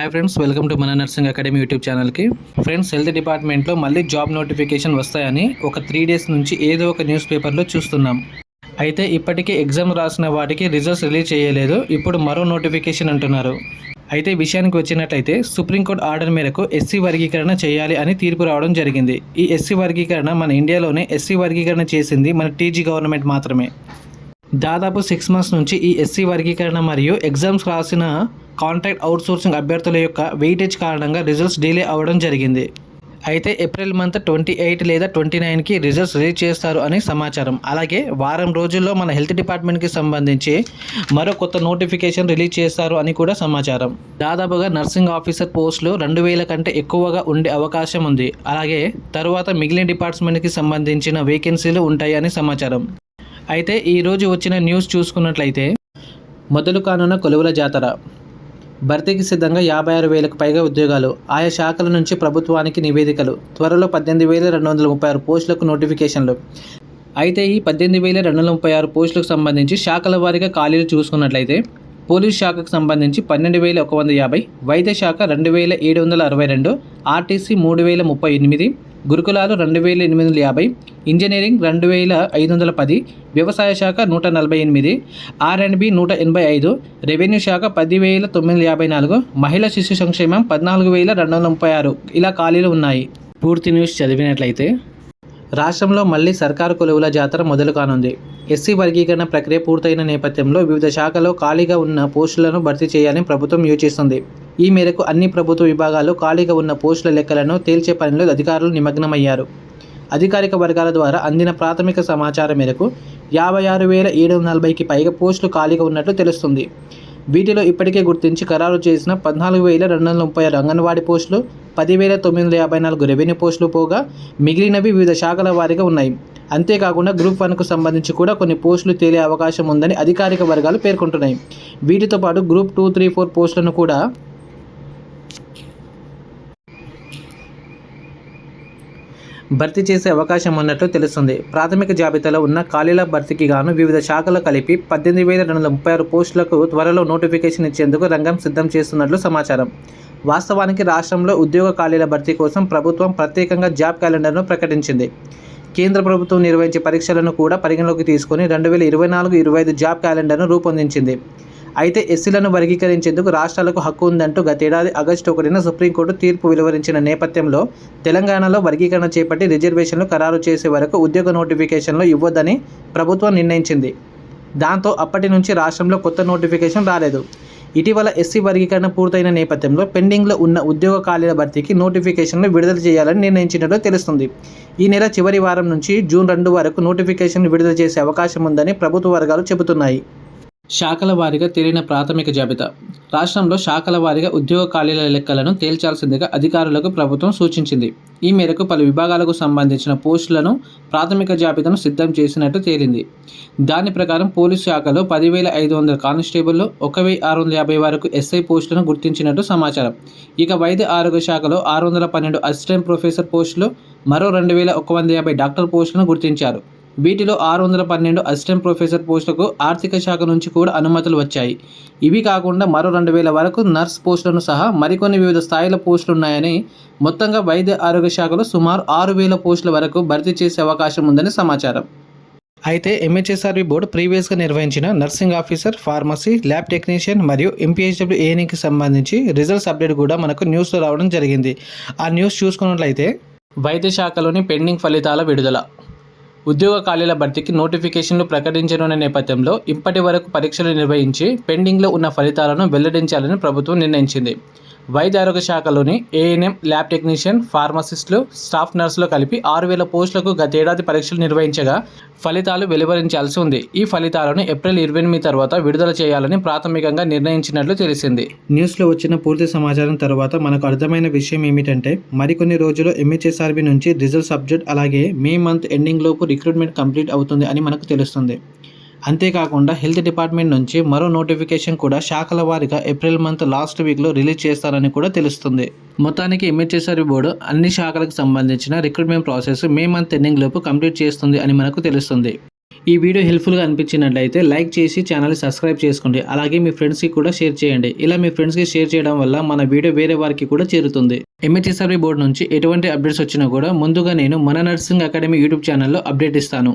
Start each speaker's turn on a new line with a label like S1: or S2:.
S1: Hi friends welcome to మన nursing academy YouTube ఛానల్కి friends health డిపార్ట్మెంట్లో మళ్ళీ జాబ్ నోటిఫికేషన్ వస్తాయని ఒక త్రీ డేస్ నుంచి ఏదో ఒక న్యూస్ పేపర్లో చూస్తున్నాం. అయితే ఇప్పటికీ ఎగ్జామ్ రాసిన వాటికి రిజల్ట్స్ రిలీజ్ చేయలేదు ఇప్పుడు మరో నోటిఫికేషన్ అంటున్నారు. అయితే విషయానికి వచ్చినట్లయితే సుప్రీంకోర్టు ఆర్డర్ మేరకు ఎస్సీ వర్గీకరణ చేయాలి అని తీర్పు రావడం జరిగింది. ఈ ఎస్సీ వర్గీకరణ మన ఇండియాలోనే ఎస్సీ వర్గీకరణ చేసింది మన టీజీ గవర్నమెంట్ మాత్రమే. దాదాపు సిక్స్ మంత్స్ నుంచి ఈ ఎస్సీ వర్గీకరణ మరియు ఎగ్జామ్స్ రాసిన కాంట్రాక్ట్ అవుట్సోర్సింగ్ అభ్యర్థుల యొక్క వెయిటేజ్ కారణంగా రిజల్ట్స్ డిలే అవ్వడం జరిగింది. అయితే ఏప్రిల్ మంత్ ట్వంటీ ఎయిట్ లేదా ట్వంటీ నైన్కి రిజల్ట్స్ రిలీజ్ చేస్తారు అని సమాచారం. అలాగే వారం రోజుల్లో మన హెల్త్ డిపార్ట్మెంట్కి సంబంధించి మరో కొత్త నోటిఫికేషన్ రిలీజ్ చేస్తారు అని కూడా సమాచారం. దాదాపుగా నర్సింగ్ ఆఫీసర్ పోస్టులు రెండు వేల కంటే ఎక్కువగా ఉండే అవకాశం ఉంది. అలాగే తరువాత మిగిలిన డిపార్ట్మెంట్కి సంబంధించిన వేకెన్సీలు ఉంటాయి అని సమాచారం. అయితే ఈరోజు వచ్చిన న్యూస్ చూసుకున్నట్లయితే మొదలు కానున్న కొలువుల జాతర. భర్తీకి సిద్ధంగా యాభై ఆరు వేలకు పైగా ఉద్యోగాలు. ఆయా శాఖల నుంచి ప్రభుత్వానికి నివేదికలు. త్వరలో పద్దెనిమిది వేల రెండు వందల ముప్పై ఆరు పోస్టులకు నోటిఫికేషన్లు. అయితే ఈ పద్దెనిమిది వేల రెండు వందల ముప్పై ఆరు పోస్టులకు సంబంధించి శాఖల వారీగా ఖాళీలు చూసుకున్నట్లయితే పోలీస్ శాఖకు సంబంధించి పన్నెండు వేల ఒక వంద యాభై వైద్య శాఖ రెండు వేల ఏడు వందల అరవై రెండు ఆర్టీసీ మూడు వేల ముప్పై ఎనిమిది గురుకులాలు రెండు వేల ఎనిమిది వందల యాభై ఇంజనీరింగ్ రెండు వేల ఐదు వందల పది వ్యవసాయ శాఖ నూట నలభై ఎనిమిది ఆర్ఎండ్బి నూట ఎనభై ఐదు రెవెన్యూ శాఖ పది వేల తొమ్మిది వందల యాభై నాలుగు మహిళా శిశు సంక్షేమం పద్నాలుగు వేల రెండు వందల ముప్పై ఆరు. ఇలా ఖాళీలు ఉన్నాయి. పూర్తి న్యూస్ చదివినట్లయితే రాష్ట్రంలో మళ్ళీ సర్కారు కొలువుల జాతర మొదలు కానుంది. ఎస్సీ వర్గీకరణ ప్రక్రియ పూర్తయిన నేపథ్యంలో వివిధ శాఖలో ఖాళీగా ఉన్న పోస్టులను భర్తీ చేయాలని ప్రభుత్వం యోచిస్తుంది. ఈ మేరకు అన్ని ప్రభుత్వ విభాగాలు ఖాళీగా ఉన్న పోస్టుల లెక్కలను తేల్చే పనిలో అధికారులు నిమగ్నమయ్యారు. అధికారిక వర్గాల ద్వారా అందిన ప్రాథమిక సమాచారం మేరకు యాభై ఆరు వేల ఏడు వందల నలభైకి పైగా పోస్టులు ఖాళీగా ఉన్నట్లు తెలుస్తుంది. వీటిలో ఇప్పటికే గుర్తించి ఖరారు చేసిన పద్నాలుగు వేల రెండు వందల ముప్పై ఆరు అంగన్వాడీ పోస్టులు పదివేల తొమ్మిది వందల యాభై నాలుగు రెవెన్యూ పోస్టులు పోగా మిగిలినవి వివిధ శాఖల వారీగా ఉన్నాయి. అంతేకాకుండా గ్రూప్ వన్కు సంబంధించి కూడా కొన్ని పోస్టులు తేలే అవకాశం ఉందని అధికారిక వర్గాలు పేర్కొంటున్నాయి. వీటితో పాటు గ్రూప్ టూ త్రీ ఫోర్ పోస్టులను కూడా భర్తీ చేసే అవకాశం ఉన్నట్లు తెలుస్తుంది. ప్రాథమిక జాబితాలో ఉన్న ఖాళీల భర్తీకి గాను వివిధ శాఖలు కలిపి పద్దెనిమిది వేల రెండు వందల ముప్పై ఆరు పోస్టులకు త్వరలో నోటిఫికేషన్ ఇచ్చేందుకు రంగం సిద్ధం చేస్తున్నట్లు సమాచారం. వాస్తవానికి రాష్ట్రంలో ఉద్యోగ ఖాళీల భర్తీ కోసం ప్రభుత్వం ప్రత్యేకంగా జాబ్ క్యాలెండర్ను ప్రకటించింది. కేంద్ర ప్రభుత్వం నిర్వహించే పరీక్షలను కూడా పరిగణలోకి తీసుకొని రెండు వేల ఇరవై నాలుగు ఇరవై ఐదు జాబ్ క్యాలెండర్ను రూపొందించింది. అయితే ఎస్సీలను వర్గీకరించేందుకు రాష్ట్రాలకు హక్కు ఉందంటూ గతేడాది ఆగస్టు ఒకటిన సుప్రీంకోర్టు తీర్పు వెలువరించిన నేపథ్యంలో తెలంగాణలో వర్గీకరణ చేపట్టి రిజర్వేషన్లు ఖరారు చేసే వరకు ఉద్యోగ నోటిఫికేషన్లు ఇవ్వొద్దని ప్రభుత్వం నిర్ణయించింది. దాంతో అప్పటి నుంచి రాష్ట్రంలో కొత్త నోటిఫికేషన్ రాలేదు. ఇటీవల ఎస్సీ వర్గీకరణ పూర్తయిన నేపథ్యంలో పెండింగ్లో ఉన్న ఉద్యోగ ఖాళీల భర్తీకి నోటిఫికేషన్లు విడుదల చేయాలని నిర్ణయించినట్లు తెలుస్తుంది. ఈ నెల చివరి వారం నుంచి జూన్ రెండు వరకు నోటిఫికేషన్ విడుదల చేసే అవకాశం ఉందని ప్రభుత్వ వర్గాలు చెబుతున్నాయి. శాఖల వారీగా తేలిన ప్రాథమిక జాబితా. రాష్ట్రంలో శాఖల వారీగా ఉద్యోగ ఖాళీల లెక్కలను తేల్చాల్సిందిగా అధికారులకు ప్రభుత్వం సూచించింది. ఈ మేరకు పలు విభాగాలకు సంబంధించిన పోస్టులను ప్రాథమిక జాబితాను సిద్ధం చేసినట్టు తేలింది. దాని ప్రకారం పోలీసు శాఖలో పదివేల ఐదు వందల కానిస్టేబుల్లో ఒక వెయ్యి ఆరు వందల యాభై వరకు ఎస్ఐ పోస్టులను గుర్తించినట్టు సమాచారం. ఇక వైద్య ఆరోగ్య శాఖలో ఆరు వందల పన్నెండు అసిస్టెంట్ ప్రొఫెసర్ పోస్టులు మరో రెండు వేల ఒక వంద యాభై డాక్టర్ పోస్టులను గుర్తించారు. వీటిలో ఆరు వందల పన్నెండు అసిస్టెంట్ ప్రొఫెసర్ పోస్టులకు ఆర్థిక శాఖ నుంచి కూడా అనుమతులు వచ్చాయి. ఇవి కాకుండా మరో రెండు వేల వరకు నర్స్ పోస్టులను సహా మరికొన్ని వివిధ స్థాయిల పోస్టులు ఉన్నాయని మొత్తంగా వైద్య ఆరోగ్య శాఖలో సుమారు ఆరు వేల పోస్టుల వరకు భర్తీ చేసే అవకాశం ఉందని సమాచారం. అయితే ఎంహెచ్ఎస్ఆర్బి బోర్డు ప్రీవియస్గా నిర్వహించిన nursing officer pharmacy lab technician మరియు ఎంపీహెచ్డబ్ల్యూ ఏఎన్కి సంబంధించి రిజల్ట్స్ అప్డేట్ కూడా మనకు న్యూస్లో రావడం జరిగింది. ఆ న్యూస్ చూసుకున్నట్లయితే వైద్య శాఖలోని పెండింగ్ ఫలితాల విడుదల ఉద్యోగ ఖాళీల భర్తీకి నోటిఫికేషన్లు ప్రకటించనున్న నేపథ్యంలో ఇప్పటి వరకు పరీక్షలు నిర్వహించి పెండింగ్లో ఉన్న ఫలితాలను వెల్లడించాలని ప్రభుత్వం నిర్ణయించింది. వైద్య ఆరోగ్య శాఖలోని ఏఎన్ఎం ల్యాబ్ టెక్నీషియన్ ఫార్మసిస్టులు స్టాఫ్ నర్సులు కలిపి ఆరు వేల పోస్టులకు గతేడాది పరీక్షలు నిర్వహించగా ఫలితాలు వెలువరించాల్సి ఉంది. ఈ ఫలితాలను ఏప్రిల్ ఇరవై ఎనిమిది తర్వాత విడుదల చేయాలని ప్రాథమికంగా నిర్ణయించినట్లు తెలిసింది. న్యూస్లో వచ్చిన పూర్తి సమాచారం తర్వాత మనకు అర్థమైన విషయం ఏమిటంటే మరికొన్ని రోజుల్లో ఎంహెచ్ఎస్ఆర్బి నుంచి రిజల్ట్ సబ్జెక్ట్ అలాగే మే మంత్ ఎండింగ్ లోపు రిక్రూట్మెంట్ కంప్లీట్ అవుతుంది అని మనకు తెలుస్తుంది. అంతేకాకుండా హెల్త్ డిపార్ట్మెంట్ నుంచి మరో నోటిఫికేషన్ కూడా శాఖల వారీగా ఏప్రిల్ మంత్ లాస్ట్ వీక్లో రిలీజ్ చేస్తారని కూడా తెలుస్తుంది. మొత్తానికి ఎంహెచ్ఎస్ఆర్బి బోర్డు? అన్ని శాఖలకు సంబంధించిన recruitment process May month ending లోపు కంప్లీట్ చేస్తుంది అని మనకు తెలుస్తుంది. ఈ వీడియో హెల్ప్ఫుల్గా అనిపించినట్లయితే లైక్ చేసి ఛానల్ సబ్స్క్రైబ్ చేసుకోండి. అలాగే మీ ఫ్రెండ్స్కి కూడా షేర్ చేయండి. ఇలా మీ ఫ్రెండ్స్కి షేర్ చేయడం వల్ల మన వీడియో వేరే వారికి కూడా చేరుతుంది. ఎంహెచ్ఎస్ఆర్బీ బోర్డు నుంచి? ఎటువంటి అప్డేట్స్ వచ్చినా కూడా ముందుగా నేను మన నర్సింగ్ అకాడమీ యూట్యూబ్ ఛానల్లో అప్డేట్ ఇస్తాను.